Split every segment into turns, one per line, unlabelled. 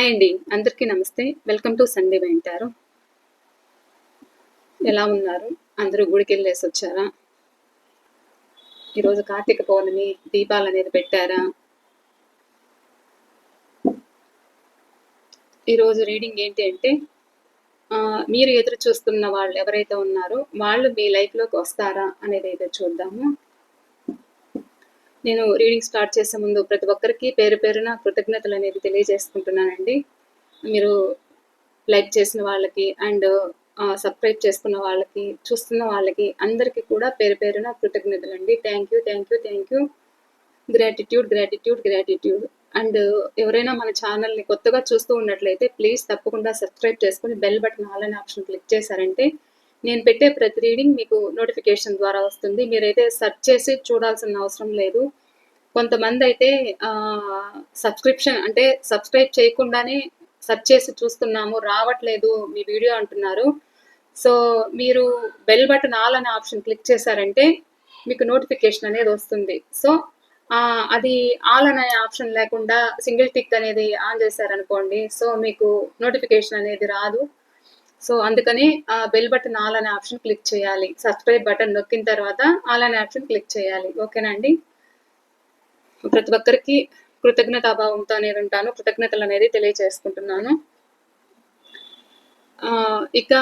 Hi అండి. అందరికీ నమస్తే. వెల్కమ్ టు సండే వెంటారు ఎలా ఉన్నారు? అందరూ గుడికి వెళ్ళేసి వచ్చారా? ఈరోజు కార్తీక పౌర్ణమి దీపాలు అనేది పెట్టారా? ఈరోజు రీడింగ్ ఏంటి అంటే మీరు ఎదురు చూస్తున్న వాళ్ళు ఎవరైతే ఉన్నారో వాళ్ళు మీ లైఫ్లోకి వస్తారా అనేది అయితే చూద్దాము. నేను రీడింగ్ స్టార్ట్ చేసే ముందు ప్రతి ఒక్కరికి పేరు పేరున కృతజ్ఞతలు అనేది తెలియజేసుకుంటున్నానండి. మీరు లైక్ చేసిన వాళ్ళకి అండ్ సబ్స్క్రైబ్ చేసుకున్న వాళ్ళకి చూస్తున్న వాళ్ళకి అందరికీ కూడా పేరు పేరున కృతజ్ఞతలు అండి thank you thank you thank you gratitude gratitude gratitude and ఎవరైనా మన ఛానల్ని కొత్తగా చూస్తూ ఉన్నట్లయితే ప్లీజ్ తప్పకుండా సబ్స్క్రైబ్ చేసుకుని బెల్ బటన్ ఆల్ అనే ఆప్షన్ క్లిక్ చేశారంటే నేను పెట్టే ప్రతి రీడింగ్ మీకు నోటిఫికేషన్ ద్వారా వస్తుంది. మీరైతే సెర్చ్ చేసి చూడాల్సిన అవసరం లేదు. కొంతమంది అయితే సబ్స్క్రిప్షన్ అంటే సబ్స్క్రైబ్ చేయకుండానే సెర్చ్ చేసి చూస్తున్నాము రావట్లేదు మీ వీడియో అంటున్నారు. సో మీరు బెల్ బటన్ ఆల్ అనే ఆప్షన్ క్లిక్ చేశారంటే మీకు నోటిఫికేషన్ అనేది వస్తుంది. సో అది ఆల్ అనే ఆప్షన్ లేకుండా సింగిల్ టిక్ అనేది ఆన్ చేశారనుకోండి సో మీకు నోటిఫికేషన్ అనేది రాదు. సో అందుకని ఆ బెల్ బటన్ ఆల్ అనే ఆప్షన్ క్లిక్ చేయాలి. సబ్స్క్రైబ్ బటన్ నొక్కిన తర్వాత ఆల్ అనే ఆప్షన్ క్లిక్ చేయాలి. ఓకేనా అండి? ప్రతి ఒక్కరికి కృతజ్ఞతాభావంతో అనేది ఉంటాను. కృతజ్ఞతలు అనేది తెలియజేసుకుంటున్నాను ఇక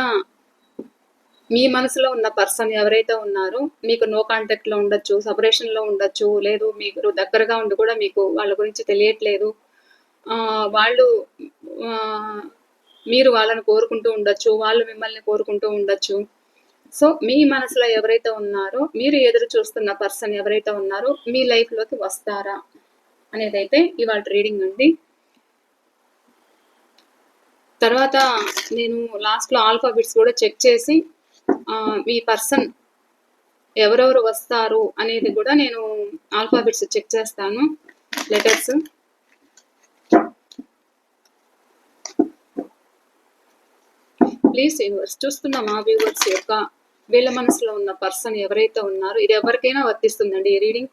మీ మనసులో ఉన్న పర్సన్ ఎవరైతే ఉన్నారో మీకు నో కాంటాక్ట్లో ఉండొచ్చు సపరేషన్లో ఉండొచ్చు లేదు మీకు దగ్గరగా ఉండి కూడా మీకు వాళ్ళ గురించి తెలియట్లేదు. వాళ్ళు మీరు వాళ్ళని కోరుకుంటూ ఉండొచ్చు వాళ్ళు మిమ్మల్ని కోరుకుంటూ ఉండొచ్చు. సో మీ మనసులో ఎవరైతే ఉన్నారో మీరు ఎదురు చూస్తున్న పర్సన్ ఎవరైతే ఉన్నారో మీ లైఫ్లోకి వస్తారా? అనేది అయితే ఇవాళ రీడింగ్ అండి తర్వాత నేను లాస్ట్లో ఆల్ఫాబెట్స్ కూడా చెక్ చేసి మీ పర్సన్ ఎవరెవరు వస్తారు అనేది కూడా నేను ఆల్ఫాబెట్స్ చెక్ చేస్తాను. లెటర్స్ ప్లీజ్ యూనివర్స్ చూస్తున్న మా వ్యూవర్స్ యొక్క వీళ్ళ మనసులో ఉన్న పర్సన్ ఎవరైతే ఉన్నారో ఇది ఎవరికైనా వర్తిస్తుందండి. ఈ రీడింగ్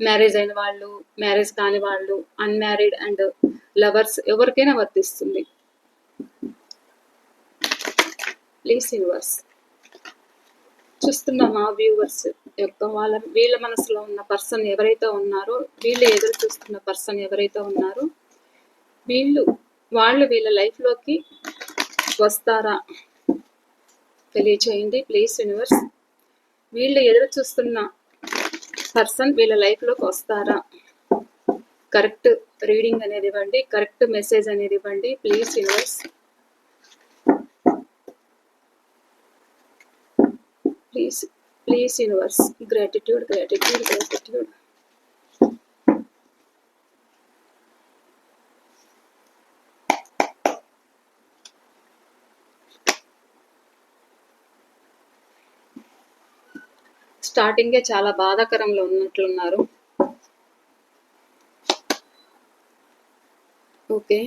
మ్యారేజ్ అయిన వాళ్ళు మ్యారేజ్ కాని వాళ్ళు అన్మ్యారీడ్ అండ్ లవర్స్ ఎవరికైనా వర్తిస్తుంది. ప్లీజ్ యూనివర్స్ చూస్తున్న మా వ్యూవర్స్ యొక్క వాళ్ళ వీళ్ళ మనసులో ఉన్న పర్సన్ ఎవరైతే ఉన్నారో వీళ్ళు ఎదురు చూస్తున్న పర్సన్ ఎవరైతే ఉన్నారో వీళ్ళు వాళ్ళు వీళ్ళ లైఫ్లోకి వస్తారా? తెలియచేయండి ప్లీజ్ యూనివర్స్ వీళ్ళు ఎదురు చూస్తున్న పర్సన్ వీళ్ళ లైఫ్లోకి వస్తారా? కరెక్ట్ రీడింగ్ అనేది ఇవ్వండి కరెక్ట్ మెసేజ్ అనేది ఇవ్వండి please universe please please universe gratitude gratitude gratitude స్టార్టింగే చాలా బాధాకరంలో ఉన్నట్లున్నారు. Okay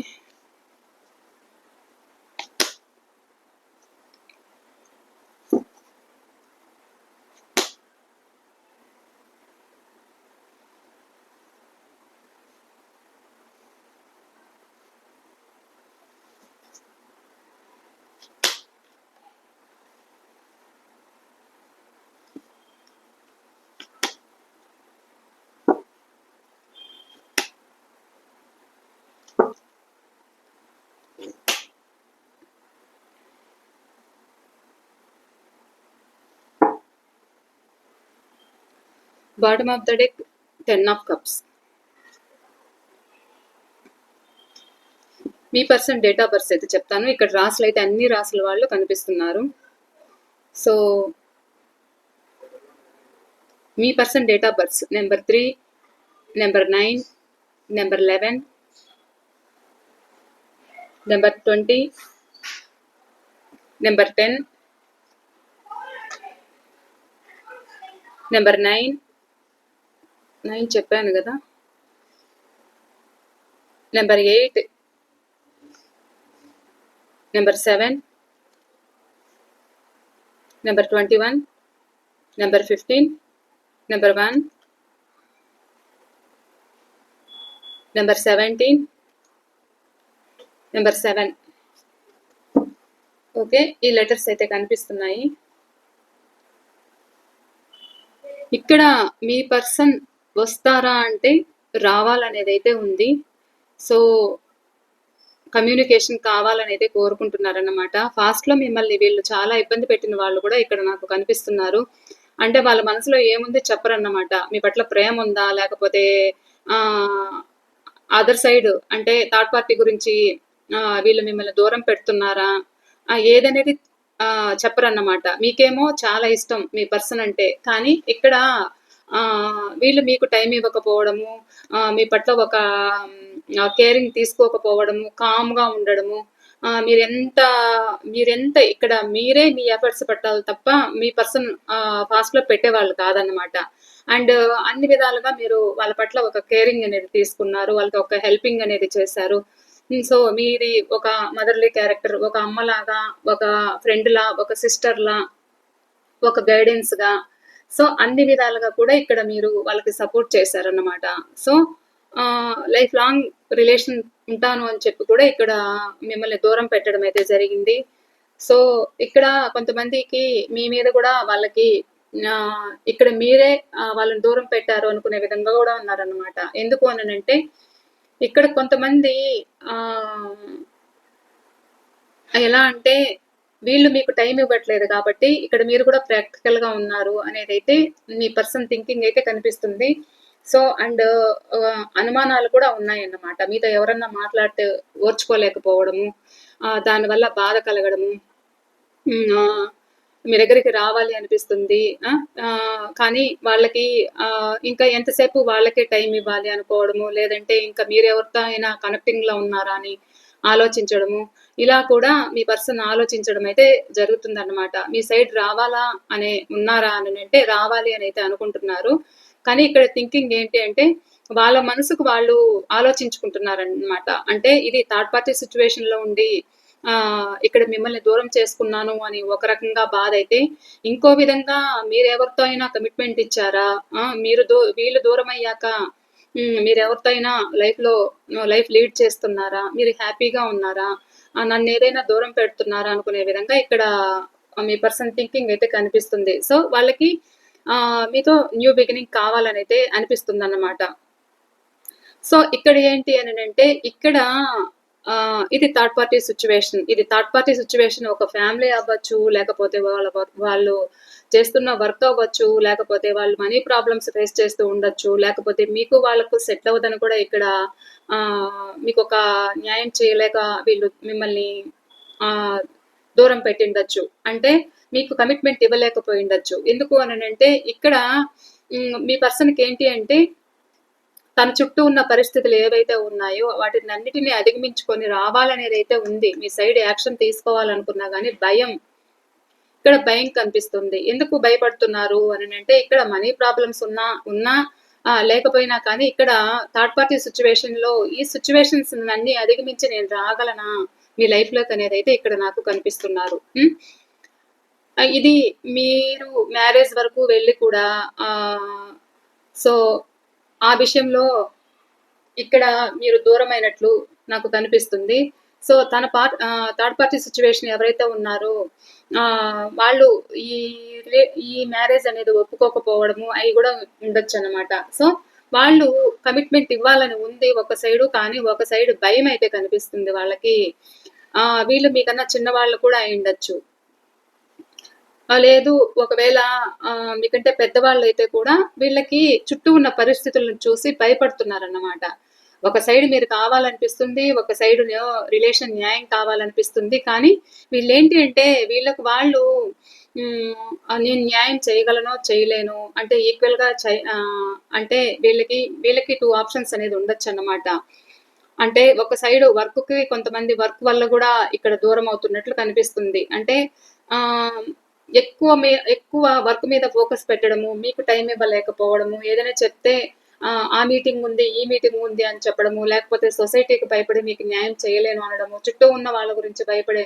bottom of the deck ten of cups మీ పర్సన్ డేట్ ఆఫ్ బర్త్ అయితే చెప్తాను. ఇక్కడ రాసులు అయితే అన్ని రాసుల వాళ్ళు కనిపిస్తున్నారు. So me person date of number three number nine number eleven number twenty number ten number nine nine చెప్పాను కదా. Number eight number seven number twenty one number fifteen number one number seventeen number seven okay ఈ letters అయితే కనిపిస్తున్నాయి. ఇక్కడ మీ person వస్తారా అంటే రావాలనేది అయితే ఉంది. సో కమ్యూనికేషన్ కావాలని అయితే కోరుకుంటున్నారన్నమాట. ఫాస్ట్లో మిమ్మల్ని వీళ్ళు చాలా ఇబ్బంది పెట్టిన వాళ్ళు కూడా ఇక్కడ నాకు కనిపిస్తున్నారు. అంటే వాళ్ళ మనసులో ఏముంది చెప్పరన్నమాట. మీ పట్ల ప్రేమ ఉందా? లేకపోతే అదర్ సైడ్ అంటే థర్డ్ పార్టీ గురించి వీళ్ళు మిమ్మల్ని దూరం పెడుతున్నారా? ఏదనేది ఆ, చెప్పరన్నమాట. మీకేమో చాలా ఇష్టం మీ పర్సన్ అంటే. కానీ ఇక్కడ వీళ్ళు మీకు టైం ఇవ్వకపోవడము మీ పట్ల ఒక కేరింగ్ తీసుకోకపోవడము కామ్గా ఉండడము ఆ, మీరెంత మీరెంత ఇక్కడ మీరే మీ ఎఫర్ట్స్ పెట్టాలి తప్ప మీ పర్సన్ ఫాస్ట్లో పెట్టేవాళ్ళు కాదన్నమాట. అండ్ అన్ని విధాలుగా మీరు వాళ్ళ పట్ల ఒక కేరింగ్ అనేది తీసుకున్నారు వాళ్ళకి ఒక హెల్పింగ్ అనేది చేశారు. సో మీది ఒక మదర్లీ క్యారెక్టర్ ఒక అమ్మలాగా ఒక ఫ్రెండ్ లా ఒక సిస్టర్ లా ఒక గైడెన్స్గా సో అన్ని విధాలుగా కూడా ఇక్కడ మీరు వాళ్ళకి సపోర్ట్ చేశారన్నమాట. సో లైఫ్ లాంగ్ రిలేషన్ ఉంటాను అని చెప్పి కూడా ఇక్కడ మిమ్మల్ని దూరం పెట్టడం అయితే జరిగింది. సో ఇక్కడ కొంతమందికి మీ మీద కూడా వాళ్ళకి ఇక్కడ మీరే వాళ్ళని దూరం పెట్టారు అనుకునే విధంగా కూడా ఉన్నారన్నమాట. ఎందుకు అని అంటే ఇక్కడ కొంతమంది ఆ ఎలా అంటే వీళ్ళు మీకు టైం ఇవ్వట్లేదు కాబట్టి ఇక్కడ మీరు కూడా ప్రాక్టికల్గా ఉన్నారు అనేది అయితే మీ పర్సన్ థింకింగ్ అయితే కనిపిస్తుంది. సో అండ్ uh, అనుమానాలు కూడా ఉన్నాయన్నమాట. మీతో ఎవరన్నా మాట్లాడితే ఓర్చుకోలేకపోవడము దానివల్ల బాధ కలగడము మీ దగ్గరికి రావాలి అనిపిస్తుంది కానీ వాళ్ళకి ఇంకా ఎంతసేపు వాళ్ళకే టైం ఇవ్వాలి అనుకోవడము లేదంటే ఇంకా మీరు ఎవరితో అయినా కనెక్టింగ్లో ఉన్నారా అని ఆలోచించడము ఇలా కూడా మీ పర్సన్ ఆలోచించడం అయితే జరుగుతుందన్నమాట. మీ సైడ్ రావాలా అనే ఉన్నారా అని అంటే రావాలి అని అయితే అనుకుంటున్నారు. కానీ ఇక్కడ థింకింగ్ ఏంటి అంటే వాళ్ళ మనసుకు వాళ్ళు ఆలోచించుకుంటున్నారన్నమాట. అంటే ఇది థర్డ్ పార్టీ సిచ్యువేషన్లో ఉండి ఆ ఇక్కడ మిమ్మల్ని దూరం చేసుకున్నాను అని ఒక రకంగా బాధ అయితే ఇంకో విధంగా మీరు ఎవరితో అయినా కమిట్మెంట్ ఇచ్చారా? మీరు దూ వీళ్ళు దూరం అయ్యాక మీరు ఎవరితో అయినా లైఫ్లో లైఫ్ లీడ్ చేస్తున్నారా? మీరు హ్యాపీగా ఉన్నారా? నన్ను ఏదైనా దూరం పెడుతున్నారా? అనుకునే విధంగా ఇక్కడ మీ పర్సన్ థింకింగ్ అయితే కనిపిస్తుంది. సో వాళ్ళకి మీతో న్యూ బిగినింగ్ కావాలని అయితే అనిపిస్తుంది అన్నమాట సో ఇక్కడ ఏంటి అని అంటే ఇక్కడ ఇది థర్డ్ పార్టీ సిచ్యువేషన్. ఇది థర్డ్ పార్టీ సిచ్యువేషన్ ఒక ఫ్యామిలీ అవ్వచ్చు లేకపోతే వాళ్ళ వాళ్ళు చేస్తున్న వర్క్ అవ్వచ్చు లేకపోతే వాళ్ళు మనీ ప్రాబ్లమ్స్ ఫేస్ చేస్తూ ఉండొచ్చు లేకపోతే మీకు వాళ్ళకు సెట్ అవ్వదని కూడా ఇక్కడ మీకు ఒక న్యాయం చేయలేక వీళ్ళు మిమ్మల్ని దూరం పెట్టిండొచ్చు. అంటే మీకు కమిట్మెంట్ ఇవ్వలేకపోయి ఉండొచ్చు ఎందుకు అని అంటే ఇక్కడ మీ పర్సన్కి ఏంటి అంటే తన చుట్టూ ఉన్న పరిస్థితులు ఏవైతే ఉన్నాయో వాటిని అన్నిటిని అధిగమించుకొని రావాలనేది అయితే ఉంది. మీ సైడ్ యాక్షన్ తీసుకోవాలనుకున్నా కానీ భయం. ఇక్కడ భయం కనిపిస్తుంది. ఎందుకు భయపడుతున్నారు అని అంటే ఇక్కడ మనీ ప్రాబ్లమ్స్ ఉన్నా ఉన్నా లేకపోయినా కానీ ఇక్కడ థర్డ్ పార్టీ సిచ్యువేషన్లో ఈ సిచ్యువేషన్స్ అన్ని అధిగమించి నేను రాగలనా? మీ లైఫ్లోకి అనేది అయితే ఇక్కడ నాకు కనిపిస్తున్నారు. ఇది మీరు మ్యారేజ్ వరకు వెళ్ళి కూడా ఆ సో ఆ విషయంలో ఇక్కడ మీరు దూరమైనట్లు నాకు కనిపిస్తుంది. సో తన పార్ట్ థర్డ్ పార్టీ సిచ్యువేషన్ ఎవరైతే ఉన్నారో ఆ, వాళ్ళు ఈ ఈ మ్యారేజ్ అనేది ఒప్పుకోకపోవడము అవి కూడా ఉండొచ్చు అనమాట సో వాళ్ళు కమిట్మెంట్ ఇవ్వాలని ఉంది ఒక సైడు కానీ ఒక సైడ్ భయం అయితే కనిపిస్తుంది వాళ్ళకి. ఆ, వీళ్ళు మీకన్నా చిన్నవాళ్ళు కూడా అయి ఉండొచ్చు. లేదు ఒకవేళ మీకంటే పెద్దవాళ్ళు అయితే కూడా వీళ్ళకి చుట్టూ ఉన్న పరిస్థితులను చూసి భయపడుతున్నారన్నమాట. ఒక సైడ్ మీరు కావాలనిపిస్తుంది ఒక సైడ్ రిలేషన్ న్యాయం కావాలనిపిస్తుంది. కానీ వీళ్ళు ఏంటి అంటే వీళ్ళకు వాళ్ళు నేను న్యాయం చేయగలను చేయలేను. అంటే ఈక్వల్గా అంటే వీళ్ళకి వీళ్ళకి టూ ఆప్షన్స్ అనేది ఉండొచ్చు అన్నమాట అంటే ఒక సైడ్ వర్క్కి కొంతమంది వర్క్ వల్ల కూడా ఇక్కడ దూరం అవుతున్నట్లు కనిపిస్తుంది. అంటే ఆ ఎక్కువ మీ ఎక్కువ వర్క్ మీద ఫోకస్ పెట్టడము మీకు టైం ఇవ్వలేకపోవడము ఏదైనా చెప్తే ఆ, మీటింగ్ ఉంది ఈ మీటింగ్ ఉంది అని చెప్పడము లేకపోతే సొసైటీకి భయపడి మీకు న్యాయం చేయలేను అనడము చుట్టూ ఉన్న వాళ్ళ గురించి భయపడే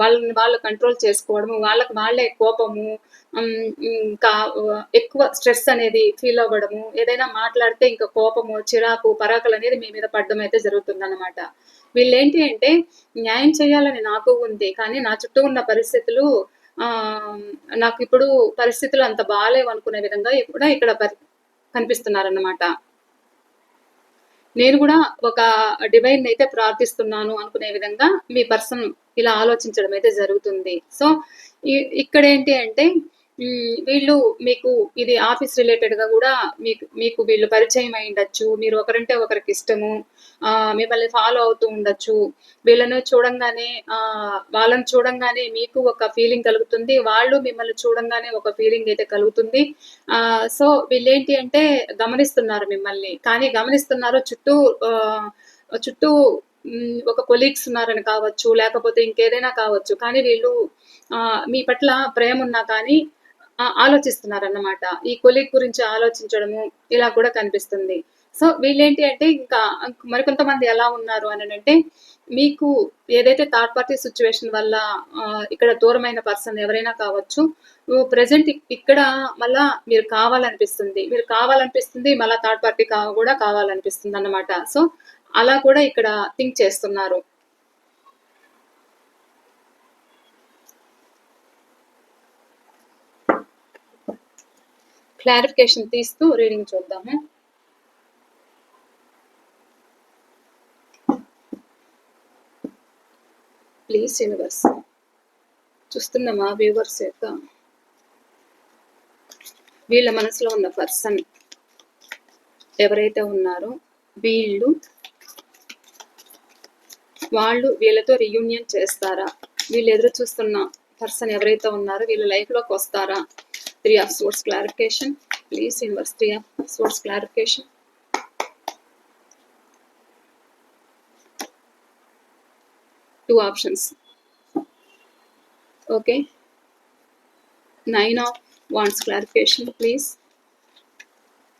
వాళ్ళని వాళ్ళు కంట్రోల్ చేసుకోవడము వాళ్ళకి వాళ్ళే కోపము ఇంకా ఎక్కువ స్ట్రెస్ అనేది ఫీల్ అవ్వడము ఏదైనా మాట్లాడితే ఇంకా కోపము చిరాకు పరాకులు అనేది మీ మీద పడడం అయితే జరుగుతుందన్నమాట. వీళ్ళు ఏంటి అంటే న్యాయం చేయాలని నాకు ఉంది కానీ నా చుట్టూ ఉన్న పరిస్థితులు ఆ నాకు ఇప్పుడు పరిస్థితులు అంత బాగాలేవు అనుకునే విధంగా కూడా ఇక్కడ కనిపిస్తున్నారన్నమాట. నేను కూడా ఒక డివైన్ అయితే ప్రార్థిస్తున్నాను అనుకునే విధంగా మీ పర్సన్ ఇలా ఆలోచించడం అయితే జరుగుతుంది. సో ఇక్కడ ఏంటి అంటే వీళ్ళు మీకు ఇది ఆఫీస్ రిలేటెడ్గా కూడా మీకు మీకు వీళ్ళు పరిచయం అయి ఉండొచ్చు. మీరు ఒకరంటే ఒకరికి ఇష్టము. ఆ, మిమ్మల్ని ఫాలో అవుతూ ఉండొచ్చు. వీళ్ళను చూడంగానే ఆ, వాళ్ళని చూడంగానే మీకు ఒక ఫీలింగ్ కలుగుతుంది. వాళ్ళు మిమ్మల్ని చూడంగానే ఒక ఫీలింగ్ అయితే కలుగుతుంది. ఆ, సో వీళ్ళేంటి అంటే గమనిస్తున్నారు మిమ్మల్ని. కానీ గమనిస్తున్నారు చుట్టూ ఆ, చుట్టూ ఒక కొలీగ్స్ ఉన్నారని కావచ్చు లేకపోతే ఇంకేదైనా కావచ్చు. కానీ వీళ్ళు ఆ, మీ పట్ల ప్రేమ ఉన్నా కానీ ఆలోచిస్తున్నారన్నమాట. ఈ కొలీగ్ గురించి ఆలోచించడము ఇలా కూడా కనిపిస్తుంది. సో వీళ్ళేంటి అంటే ఇంకా మరికొంతమంది ఎలా ఉన్నారు అని అంటే మీకు ఏదైతే థర్డ్ పార్టీ సిచ్యువేషన్ వల్ల ఇక్కడ దూరమైన పర్సన్ ఎవరైనా కావచ్చు ప్రజెంట్ ఇక్కడ మళ్ళా మీరు కావాలనిపిస్తుంది. మీరు కావాలనిపిస్తుంది మళ్ళీ థర్డ్ పార్టీ కూడా కావాలనిపిస్తుంది అన్నమాట సో అలా కూడా ఇక్కడ థింక్ చేస్తున్నారు. క్లారిఫికేషన్ తీస్తూ రీడింగ్ చూద్దాము. ప్లీజ్ యూనివర్స్ చూస్తున్న మా వ్యూవర్స్ యొక్క వీళ్ళ మనసులో ఉన్న పర్సన్ ఎవరైతే ఉన్నారో వీళ్ళు వాళ్ళు వీళ్ళతో రియూనియన్ చేస్తారా? వీళ్ళు ఎదురు చూస్తున్న పర్సన్ ఎవరైతే ఉన్నారో వీళ్ళ లైఫ్లోకి వస్తారా? Three of source clarification Please, inverse Three of source clarification two options. Okay nine of wands clarification please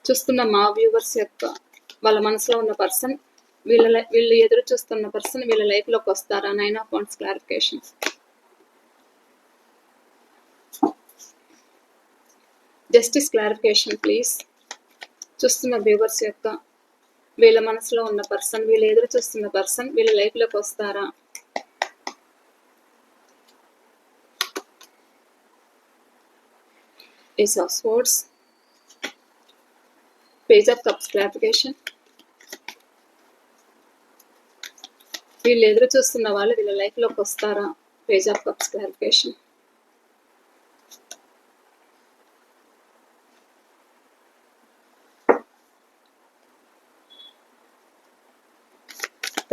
చూస్తున్న మా వ్యూవర్స్ యొక్క వాళ్ళ మనసులో ఉన్న పర్సన్ వీళ్ళ వీళ్ళు ఎదురు చూస్తున్న పర్సన్ వీళ్ళ లైఫ్లోకి వస్తారా? Nine of wands clarification justice clarification please చూస్తున్న వ్యూవర్స్ యొక్క వీళ్ళ మనసులో ఉన్న పర్సన్ వీళ్ళు ఎదురు చూస్తున్న పర్సన్ వీళ్ళ లైఫ్లోకి వస్తారా? Ace of Swords, Page of Cups clarification. వీళ్ళు ఎదురు చూస్తున్న వాళ్ళు వీళ్ళ లైఫ్లోకి వస్తారా? Page of cups clarification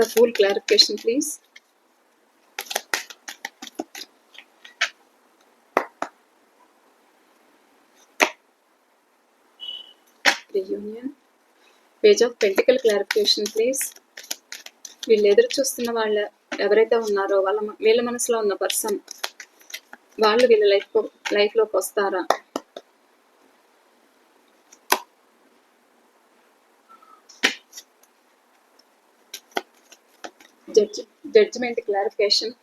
the full clarification please. reunion page of Pentacle clarification please. వీళ్ళు ఎదురు చూస్తున్న వాళ్ళ ఎవరైతే ఉన్నారో వాళ్ళ వీళ్ళ మనసులో ఉన్న పర్సన్ వాళ్ళు వీళ్ళ లైఫ్ లైఫ్లోకి వస్తారా జడ్జ్ జడ్జిమెంట్ క్లారిఫికేషన్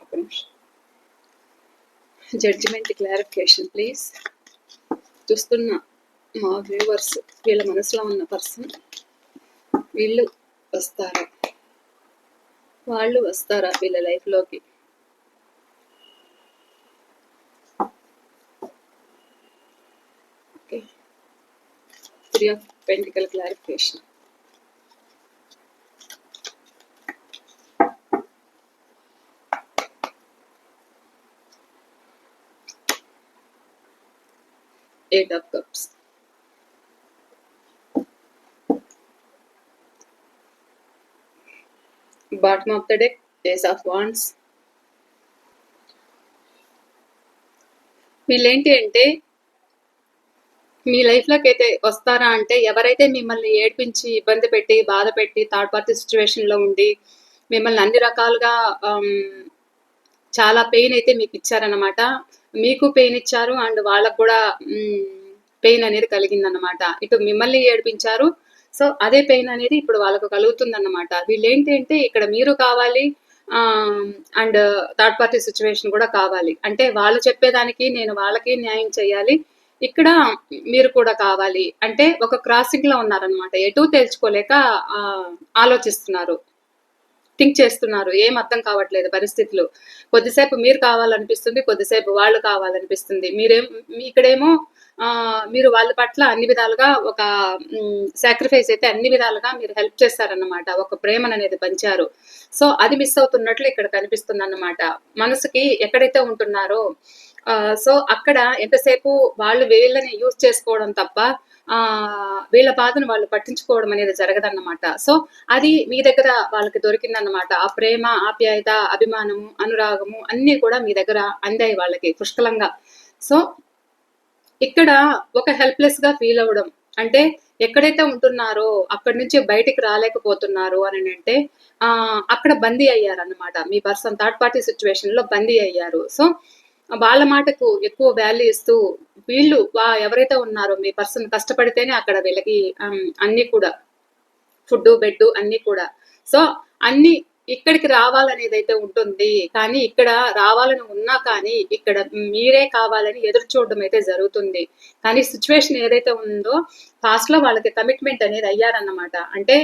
ఒక నిమిషం. జడ్జిమెంట్ క్లారిఫికేషన్ ప్లీజ్ చూస్తున్న మా వ్యూవర్స్ వీళ్ళ మనసులో ఉన్న పర్సన్ వీళ్ళు వస్తారా? వాళ్ళు వస్తారా వీళ్ళ లైఫ్లోకి okay three of pentacle clarification eight of cups bottom of the deck ace of wands వీళ్ళేంటి అంటే మీ లైఫ్లోకి అయితే వస్తారా అంటే ఎవరైతే మిమ్మల్ని ఏడ్పించి ఇబ్బంది పెట్టి బాధ పెట్టి థర్డ్ పార్టీ సిచ్యువేషన్లో ఉండి మిమ్మల్ని అన్ని రకాలుగా um, చాలా పెయిన్ అయితే మీకు ఇచ్చారనమాట మీకు పెయిన్ ఇచ్చారు అండ్ వాళ్ళకు కూడా పెయిన్ అనేది కలిగిందన్నమాట. ఇటు మిమ్మల్ని ఏడిపించారు. సో అదే పెయిన్ అనేది ఇప్పుడు వాళ్ళకు కలుగుతుందన్నమాట. వీళ్ళు ఏంటి అంటే ఇక్కడ మీరు కావాలి అండ్ థర్డ్ పార్టీ సిచ్యువేషన్ కూడా కావాలి. అంటే వాళ్ళు చెప్పేదానికి నేను వాళ్ళకి న్యాయం చేయాలి. ఇక్కడ మీరు కూడా కావాలి. అంటే ఒక క్రాసింగ్లో ఉన్నారనమాట ఎటు తేల్చుకోలేక ఆ, ఆలోచిస్తున్నారు. థింక్ చేస్తున్నారు. ఏం అర్థం కావట్లేదు పరిస్థితులు. కొద్దిసేపు మీరు కావాలనిపిస్తుంది కొద్దిసేపు వాళ్ళు కావాలనిపిస్తుంది. మీరేం మీ- ఇక్కడేమో ఆ, మీరు వాళ్ళ పట్ల అన్ని విధాలుగా ఒక సాక్రిఫైస్ అయితే అన్ని విధాలుగా మీరు హెల్ప్ చేస్తారన్నమాట. ఒక ప్రేమను అనేది పంచారు. సో అది మిస్ అవుతున్నట్లు ఇక్కడ కనిపిస్తుంది అన్నమాట మనసుకి ఎక్కడైతే ఉంటున్నారో సో అక్కడ ఎంతసేపు వాళ్ళు వీళ్ళని యూజ్ చేసుకోవడం తప్ప వీళ్ళ బాధను వాళ్ళు పట్టించుకోవడం అనేది జరగదన్నమాట. సో అది మీ దగ్గర వాళ్ళకి దొరికిందన్నమాట. ఆ ప్రేమ ఆప్యాయత అభిమానము అనురాగము అన్నీ కూడా మీ దగ్గర అందాయి వాళ్ళకి పుష్కలంగా. సో ఇక్కడ ఒక హెల్ప్లెస్గా ఫీల్ అవ్వడం. అంటే ఎక్కడైతే ఉంటున్నారో అక్కడి నుంచి బయటికి రాలేకపోతున్నారు అని అంటే ఆ అక్కడ బందీ అయ్యారన్నమాట. మీ పర్సన్ థర్డ్ పార్టీ సిచ్యువేషన్లో బందీ అయ్యారు. సో వాళ్ళ మాటకు ఎక్కువ వాల్యూ ఇస్తూ వీళ్ళు వా- ఎవరైతే ఉన్నారో మీ పర్సన్ కష్టపడితేనే అక్కడ వీళ్ళకి అన్నీ అన్ని కూడా ఫుడ్ బెడ్ అన్ని కూడా. సో అన్ని ఇక్కడికి రావాలనేది అయితే ఉంటుంది. కానీ ఇక్కడ రావాలని ఉన్నా కానీ ఇక్కడ మీరే కావాలని ఎదురు చూడడం అయితే జరుగుతుంది. కానీ సిచ్యువేషన్ ఏదైతే ఉందో పాస్ట్లో వాళ్ళకి కమిట్మెంట్ అనేది అయ్యారన్నమాట. అంటే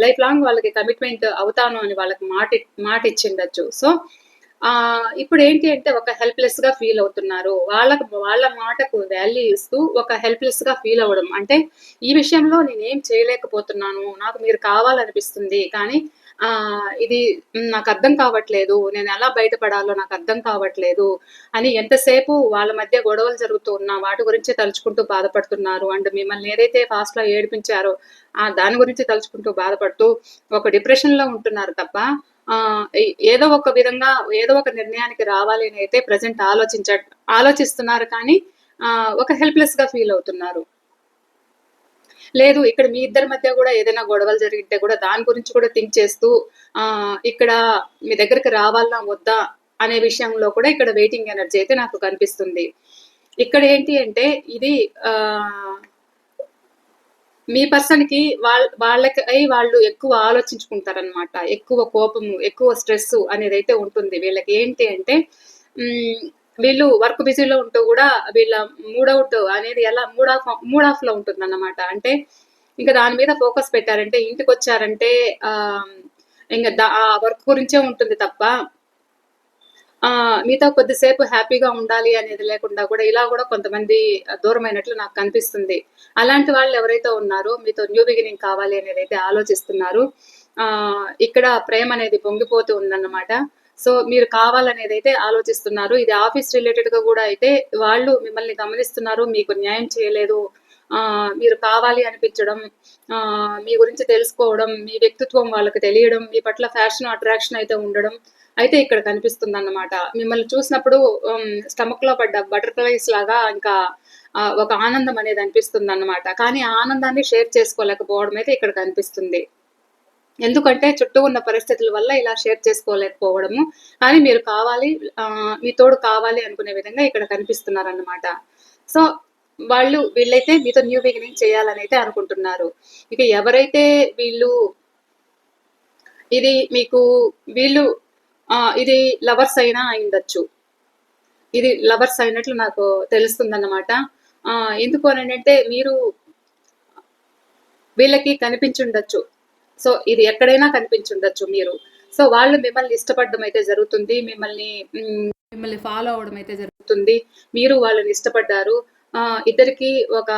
లైఫ్ లాంగ్ వాళ్ళకి కమిట్మెంట్ అవుతాను అని వాళ్ళకి మాట మాట ఇచ్చిండొచ్చు సో ఆ ఇప్పుడు ఏంటి అంటే ఒక హెల్ప్లెస్గా ఫీల్ అవుతున్నారు. వాళ్ళకు వాళ్ళ మాటకు వాల్యూ ఇస్తూ ఒక హెల్ప్లెస్గా ఫీల్ అవ్వడం. అంటే ఈ విషయంలో నేనేం చేయలేకపోతున్నాను. నాకు మీరు కావాలనిపిస్తుంది. కానీ ఆ ఇది నాకు అర్థం కావట్లేదు. నేను ఎలా బయటపడాలో నాకు అర్థం కావట్లేదు అని ఎంతసేపు వాళ్ళ మధ్య గొడవలు జరుగుతూ ఉన్నా వాటి గురించి తలుచుకుంటూ బాధపడుతున్నారు. అండ్ మిమ్మల్ని ఏదైతే ఫాస్ట్లో ఏడిపించారో ఆ దాని గురించి తలుచుకుంటూ బాధపడుతూ ఒక డిప్రెషన్లో ఉంటున్నారు తప్ప ఏదో ఒక విధంగా ఏదో ఒక నిర్ణయానికి రావాలి అని అయితే ప్రజెంట్ ఆలోచించ ఆలోచిస్తున్నారు కానీ ఒక హెల్ప్లెస్గా ఫీల్ అవుతున్నారు. లేదు ఇక్కడ మీ ఇద్దరి మధ్య కూడా ఏదైనా గొడవలు జరిగితే కూడా దాని గురించి కూడా థింక్ చేస్తూ ఆ ఇక్కడ మీ దగ్గరికి రావాలా వద్దా అనే విషయంలో కూడా ఇక్కడ వెయిటింగ్ ఎనర్జీ అయితే నాకు కనిపిస్తుంది. ఇక్కడ ఏంటి అంటే ఇది ఆ మీ పర్సన్కి వాళ్ళ వాళ్ళకి అయి వాళ్ళు ఎక్కువ ఆలోచించుకుంటారనమాట ఎక్కువ కోపము ఎక్కువ స్ట్రెస్ అనేది అయితే ఉంటుంది. వీళ్ళకి ఏంటి అంటే వీళ్ళు వర్క్ బిజీలో ఉంటూ కూడా వీళ్ళ మూడౌట్ అనేది ఎలా మూడ్ ఆఫ్ మూడ్ ఆఫ్లో ఉంటుంది అన్నమాట అంటే ఇంకా దాని మీద ఫోకస్ పెట్టారంటే ఇంటికి వచ్చారంటే ఇంకా దా- ఆ వర్క్ గురించే ఉంటుంది తప్ప మీతో కొద్దిసేపు హ్యాపీగా ఉండాలి అనేది లేకుండా కూడా ఇలా కూడా కొంతమంది దూరమైనట్లు నాకు కనిపిస్తుంది. అలాంటి వాళ్ళు ఎవరైతే ఉన్నారో మీతో న్యూ బిగినింగ్ కావాలి అనేది అయితే ఆలోచిస్తున్నారు. ఆ ఇక్కడ ప్రేమ అనేది పొంగిపోతూ ఉందన్నమాట. సో మీరు కావాలనేది అయితే ఆలోచిస్తున్నారు. ఇది ఆఫీస్ రిలేటెడ్గా కూడా అయితే వాళ్ళు మిమ్మల్ని గమనిస్తున్నారు మీకు న్యాయం చేయలేదు మీరు కావాలి అనిపించడం ఆ మీ గురించి తెలుసుకోవడం మీ వ్యక్తిత్వం వాళ్ళకి తెలియడం మీ పట్ల ఫ్యాషన్ అట్రాక్షన్ అయితే ఉండడం అయితే ఇక్కడ కనిపిస్తుంది అన్నమాట మిమ్మల్ని చూసినప్పుడు స్టమక్లో పడ్డ బటర్ఫ్లైస్ లాగా ఇంకా ఒక ఆనందం అనేది అనిపిస్తుంది అన్నమాట కానీ ఆనందాన్ని షేర్ చేసుకోలేకపోవడం అయితే ఇక్కడ కనిపిస్తుంది. ఎందుకంటే చుట్టూ ఉన్న పరిస్థితుల వల్ల ఇలా షేర్ చేసుకోలేకపోవడము. కానీ మీరు కావాలి మీ తోడు కావాలి అనుకునే విధంగా ఇక్కడ కనిపిస్తున్నారు అన్నమాట సో వాళ్ళు వీళ్ళైతే మీతో న్యూ బిగినింగ్ చేయాలని అయితే అనుకుంటున్నారు. ఇక ఎవరైతే వీళ్ళు ఇది మీకు వీళ్ళు ఇది లవర్స్ అయినా అయిందచ్చు ఇది లవర్స్ అయినట్లు నాకు తెలుస్తుందన్నమాట. ఆ, ఎందుకు అని అంటే మీరు వీళ్ళకి కనిపించుండొచ్చు. సో ఇది ఎక్కడైనా కనిపించుండొచ్చు మీరు. సో వాళ్ళు మిమ్మల్ని ఇష్టపడడం అయితే జరుగుతుంది. మిమ్మల్ని మిమ్మల్ని ఫాలో అవడం అయితే జరుగుతుంది. మీరు వాళ్ళని ఇష్టపడ్డారు. ఇద్దరికి ఒక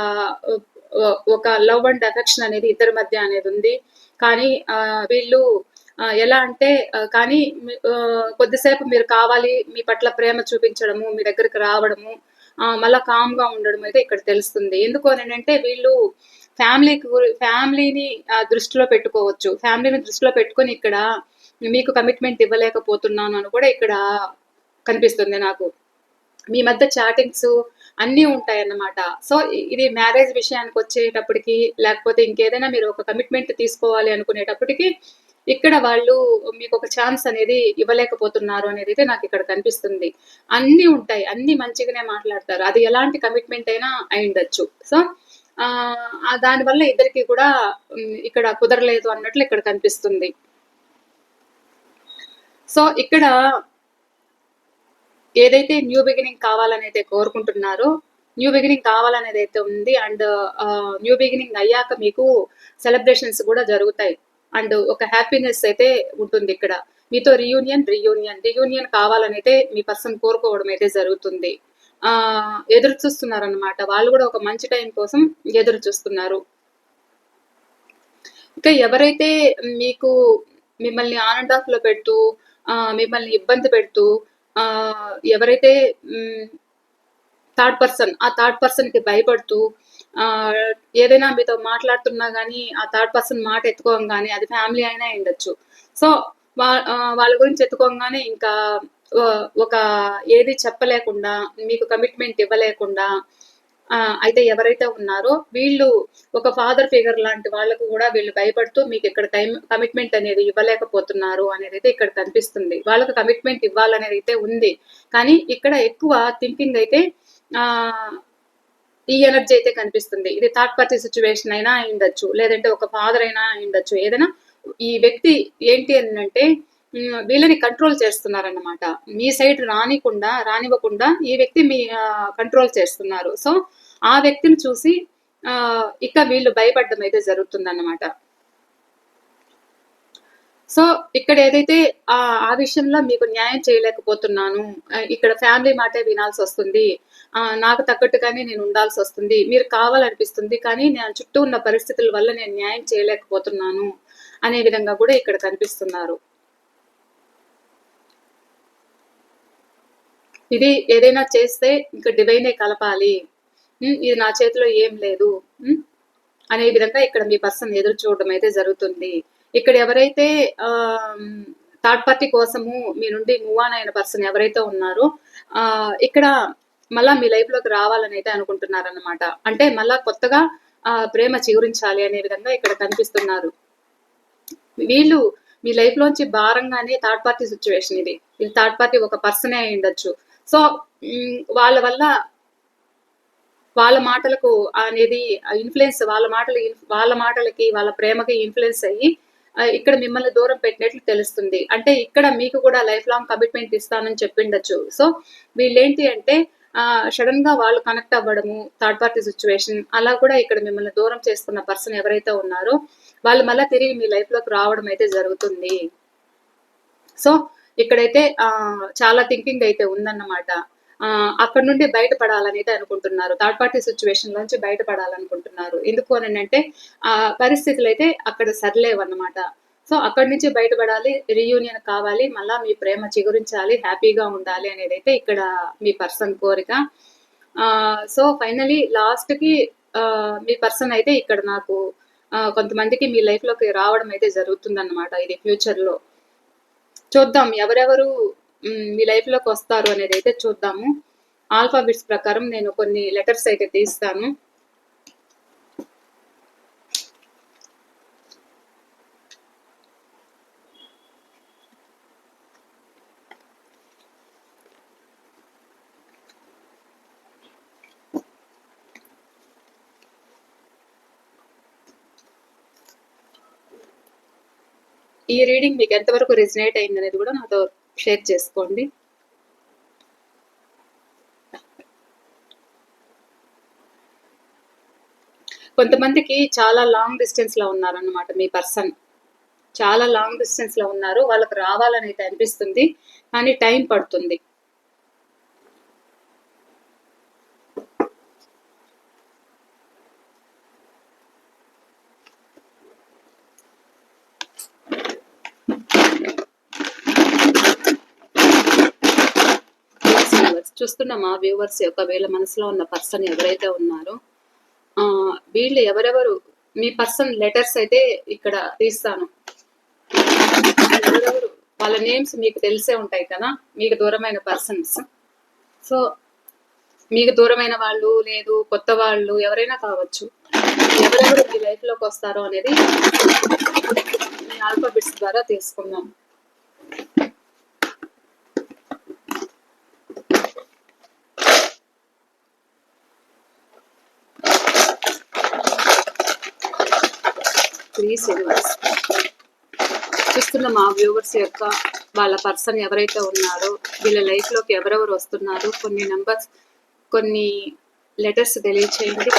ఒక లవ్ అండ్ అఫెక్షన్ అనేది ఇద్దరి మధ్య అనేది ఉంది. కానీ ఆ, వీళ్ళు ఎలా అంటే కానీ కొద్దిసేపు మీరు కావాలి మీ పట్ల ప్రేమ చూపించడము మీ దగ్గరికి రావడము మళ్ళీ మళ్ళా కామ్గా ఉండడం అయితే ఇక్కడ తెలుస్తుంది. ఎందుకు అని అంటే వీళ్ళు ఫ్యామిలీకి ఫ్యామిలీని దృష్టిలో పెట్టుకోవచ్చు. ఫ్యామిలీని దృష్టిలో పెట్టుకొని ఇక్కడ మీకు కమిట్మెంట్ ఇవ్వలేకపోతున్నాను అని కూడా ఇక్కడ కనిపిస్తుంది నాకు. మీ మధ్య చాటింగ్స్ అన్నీ ఉంటాయి అన్నమాట సో ఇది మ్యారేజ్ విషయానికి వచ్చేటప్పటికి లేకపోతే ఇంకేదైనా మీరు ఒక కమిట్మెంట్ తీసుకోవాలి అనుకునేటప్పటికి ఇక్కడ వాళ్ళు మీకు ఒక ఛాన్స్ అనేది ఇవ్వలేకపోతున్నారు అనేది అయితే నాకు ఇక్కడ కనిపిస్తుంది. అన్నీ ఉంటాయి. అన్ని మంచిగానే మాట్లాడతారు. అది ఎలాంటి కమిట్మెంట్ అయినా అయి ఉండొచ్చు. సో దానివల్ల ఇద్దరికి కూడా ఇక్కడ కుదరలేదు అన్నట్లు ఇక్కడ కనిపిస్తుంది. సో ఇక్కడ ఏదైతే న్యూ బిగినింగ్ కావాలని అయితే కోరుకుంటున్నారో న్యూ బిగినింగ్ కావాలనేది అయితే ఉంది అండ్ న్యూ బిగినింగ్ అయ్యాక మీకు సెలబ్రేషన్స్ కూడా జరుగుతాయి. అండ్ ఒక హ్యాపీనెస్ అయితే ఉంటుంది ఇక్కడ. మీతో రియూనియన్ రియూనియన్. రియూనియన్ కావాలని అయితే మీ పర్సన్ కోరుకోవడం అయితే జరుగుతుంది. ఆ ఎదురు చూస్తున్నారు అనమాట వాళ్ళు కూడా ఒక మంచి టైం కోసం ఎదురు చూస్తున్నారు. ఇంకా ఎవరైతే మీకు మిమ్మల్ని ఆన్ అండ్ ఆఫ్లో పెడుతూ మిమ్మల్ని ఇబ్బంది పెడుతూ ఎవరైతే థర్డ్ పర్సన్ ఆ థర్డ్ పర్సన్కి భయపడుతూ ఆ, ఏదైనా మీతో మాట్లాడుతున్నా కానీ ఆ థర్డ్ పర్సన్ మాట ఎత్తుకోం కానీ అది ఫ్యామిలీ అయినా ఉండొచ్చు. సో వా- వాళ్ళ గురించి ఎత్తుకోగానే ఇంకా ఒక ఏది చెప్పలేకుండా మీకు కమిట్మెంట్ ఇవ్వలేకుండా అయితే ఎవరైతే ఉన్నారో వీళ్ళు ఒక ఫాదర్ ఫిగర్ లాంటి వాళ్ళకు కూడా వీళ్ళు భయపడుతూ మీకు ఇక్కడ టైం కమిట్మెంట్ అనేది ఇవ్వలేకపోతున్నారు అనేది అయితే ఇక్కడ కనిపిస్తుంది. వాళ్ళకు కమిట్మెంట్ ఇవ్వాలనేది అయితే ఉంది. కానీ ఇక్కడ ఎక్కువ థింకింగ్ అయితే ఆ ఈ ఎనర్జీ అయితే కనిపిస్తుంది. ఇది థర్డ్ పార్టీ సిచ్యువేషన్ అయినా అయిండొచ్చు లేదంటే ఒక ఫాదర్ అయినా అయిండొచ్చు. ఏదైనా ఈ వ్యక్తి ఏంటి అని అంటే వీళ్ళని కంట్రోల్ చేస్తున్నారన్నమాట. మీ సైడ్ రానికుండా రానివ్వకుండా ఈ వ్యక్తి మీ కంట్రోల్ చేస్తున్నారు. సో ఆ వ్యక్తిని చూసి ఆ, ఇక వీళ్ళు భయపడడం అయితే జరుగుతుందన్నమాట. సో ఇక్కడ ఏదైతే ఆ ఆ విషయంలో మీకు న్యాయం చేయలేకపోతున్నాను ఇక్కడ ఫ్యామిలీ మాటే వినాల్సి వస్తుంది నాకు తగ్గట్టుగానే నేను ఉండాల్సి వస్తుంది మీరు కావాలనిపిస్తుంది కానీ నేను చుట్టూ ఉన్న పరిస్థితుల వల్ల నేను న్యాయం చేయలేకపోతున్నాను అనే విధంగా కూడా ఇక్కడ కనిపిస్తున్నారు. ఇది ఏదైనా చేస్తే ఇంకా డివైనే కలపాలి. ఇది నా చేతిలో ఏం లేదు. అనే విధంగా ఇక్కడ మీ పర్సన్ ఎదురు చూడడం అయితే జరుగుతుంది. ఇక్కడ ఎవరైతే థర్డ్ పార్టీ కోసము మీ నుండి మూవ్ ఆన్ అయిన పర్సన్ ఎవరైతే ఉన్నారో ఆ, ఇక్కడ మళ్ళా మీ లైఫ్లోకి రావాలని అయితే అనుకుంటున్నారన్నమాట. అంటే మళ్ళా కొత్తగా ప్రేమ చిగురించాలి అనే విధంగా ఇక్కడ కనిపిస్తున్నారు. వీళ్ళు మీ లైఫ్ లోంచి భారంగానే థర్డ్ పార్టీ సిచ్యువేషన్ ఇది. ఇది థర్డ్ పార్టీ ఒక పర్సనే అయి ఉండొచ్చు. సో వాళ్ళ వల్ల వాళ్ళ మాటలకు అనేది ఇన్ఫ్లుయెన్స్ వాళ్ళ మాటలు వాళ్ళ మాటలకి వాళ్ళ ప్రేమకి ఇన్ఫ్లుయెన్స్ అయ్యి ఇక్కడ మిమ్మల్ని దూరం పెట్టినట్లు తెలుస్తుంది. అంటే ఇక్కడ మీకు కూడా లైఫ్ లాంగ్ కమిట్మెంట్ ఇస్తానని చెప్పిండొచ్చు. సో వీళ్ళేంటి అంటే సడన్గా వాళ్ళు కనెక్ట్ అవ్వడము థర్డ్ పార్టీ సిచ్యువేషన్ అలా కూడా ఇక్కడ మిమ్మల్ని దూరం చేసుకున్న పర్సన్ ఎవరైతే ఉన్నారో వాళ్ళు మళ్ళీ తిరిగి మీ లైఫ్లోకి రావడం అయితే జరుగుతుంది. సో ఇక్కడైతే ఆ, చాలా థింకింగ్ అయితే ఉందన్నమాట. అక్కడ నుండి బయటపడాలని అనుకుంటున్నారు. థర్డ్ పార్టీ సిచ్యువేషన్ నుంచి బయటపడాలనుకుంటున్నారు. ఎందుకు అని అంటే ఆ పరిస్థితులు అయితే అక్కడ సరిలేవన్నమాట. సో అక్కడి నుంచి బయటపడాలి రీయూనియన్ కావాలి మళ్ళా మీ ప్రేమ చిగురించాలి హ్యాపీగా ఉండాలి అనేది అయితే ఇక్కడ మీ పర్సన్ కోరిక. ఆ, సో ఫైనలీ లాస్ట్కి మీ పర్సన్ అయితే ఇక్కడ నాకు కొంతమందికి మీ లైఫ్లోకి రావడం అయితే జరుగుతుందన్నమాట ఇది ఫ్యూచర్లో. చూద్దాం ఎవరెవరు మీ లైఫ్లోకి వస్తారు అనేది అయితే చూద్దాము. ఆల్ఫాబెట్స్ ప్రకారం నేను కొన్ని లెటర్స్ అయితే తీస్తాను. ఈ రీడింగ్ మీకు ఎంతవరకు రిజనేట్ అయింది అనేది కూడా నాతో షేర్ చేసుకోండి. కొంతమందికి చాలా లాంగ్ డిస్టెన్స్లో ఉన్నారన్నమాట మీ పర్సన్. చాలా లాంగ్ డిస్టెన్స్లో ఉన్నారు వాళ్ళకి రావాలని అయితే అనిపిస్తుంది కానీ టైం పడుతుంది. చూస్తున్న మా వ్యూవర్స్ యొక్క వీళ్ళ మనసులో ఉన్న పర్సన్ ఎవరైతే ఉన్నారో ఆ, వీళ్ళు ఎవరెవరు? మీ పర్సన్ లెటర్స్ అయితే ఇక్కడ తీస్తాను. ఎవరెవరు? వాళ్ళ నేమ్స్ మీకు తెలిసే ఉంటాయి కదా? మీకు దూరమైన పర్సన్స్ సో మీకు దూరమైన వాళ్ళు లేదు కొత్త వాళ్ళు ఎవరైనా కావచ్చు. ఎవరెవరు మీ లైఫ్లోకి వస్తారో అనేది మీ ఆల్ఫాబెట్స్ ద్వారా తెలుసుకుందాం. ప్లీజ్ యూనివర్స్ చూస్తున్న మా వ్యూవర్స్ యొక్క వాళ్ళ పర్సన్ ఎవరైతే ఉన్నారో వీళ్ళ లైఫ్లోకి ఎవరెవరు వస్తున్నారు కొన్ని నెంబర్స్ కొన్ని లెటర్స్ తెలియచేయండి.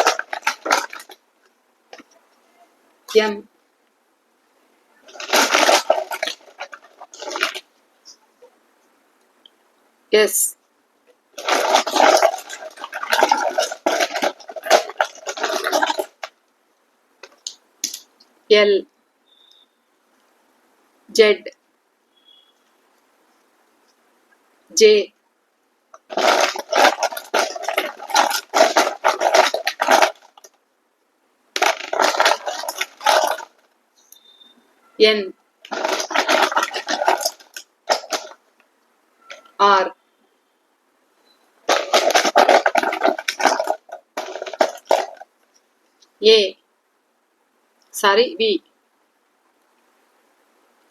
M. S. L Z J N R A sorry V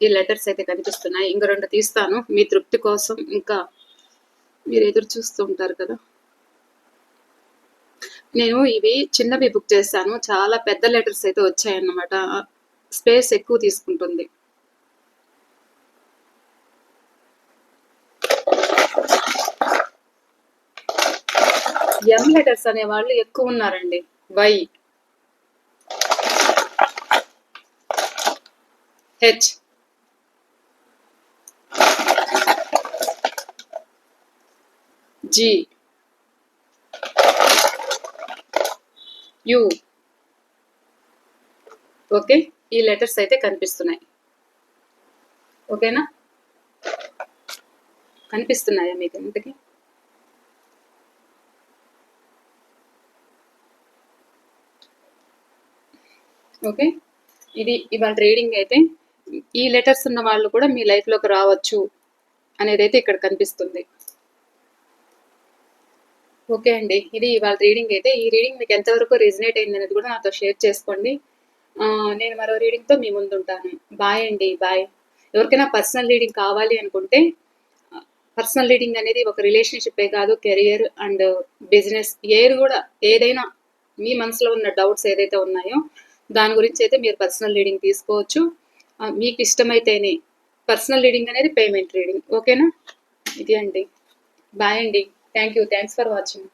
E letters అయితే కనిపిస్తున్నాయి. ఇంక రెండు తీస్తాను. మీ తృప్తి కోసం ఇంకా మీరు ఎదురు చూస్తూ ఉంటారు కదా. నేను ఇవి చిన్నవి బుక్ చేశాను. చాలా పెద్ద లెటర్స్ అయితే వచ్చాయన్నమాట. స్పేస్ ఎక్కువ తీసుకుంటుంది. ఎం లెటర్స్ అనే వాళ్ళు ఎక్కువ ఉన్నారండి. Y H G U okay ఈ లెటర్స్ అయితే కనిపిస్తున్నాయి. ఓకేనా కనిపిస్తున్నాయా మీకు ఇంతకి? ఓకే ఇది ఇవాళ రీడింగ్ అయితే ఈ లెటర్స్ ఉన్న వాళ్ళు కూడా మీ లైఫ్లోకి రావచ్చు అనేది అయితే ఇక్కడ కనిపిస్తుంది. ఓకే అండి. ఇది ఇవాళ రీడింగ్ అయితే. ఈ రీడింగ్ మీకు ఎంతవరకు రిజనేట్ అయింది అనేది కూడా నాతో షేర్ చేసుకోండి. నేను మరో రీడింగ్తో మీ ముందు ఉంటాను. బాయ్ అండి. బాయ్ ఎవరికైనా పర్సనల్ రీడింగ్ కావాలి అనుకుంటే పర్సనల్ రీడింగ్ అనేది ఒక రిలేషన్షిప్పే కాదు కెరియర్ అండ్ బిజినెస్ ఏది కూడా ఏదైనా మీ మనసులో ఉన్న డౌట్స్ ఏదైతే ఉన్నాయో దాని గురించి అయితే మీరు పర్సనల్ రీడింగ్ తీసుకోవచ్చు. మీకు ఇష్టమైతేనే పర్సనల్ రీడింగ్ అనేది పేమెంట్ రీడింగ్ ఓకేనా ఇది అండి. బాయ్ అండి. Thank you thanks for watching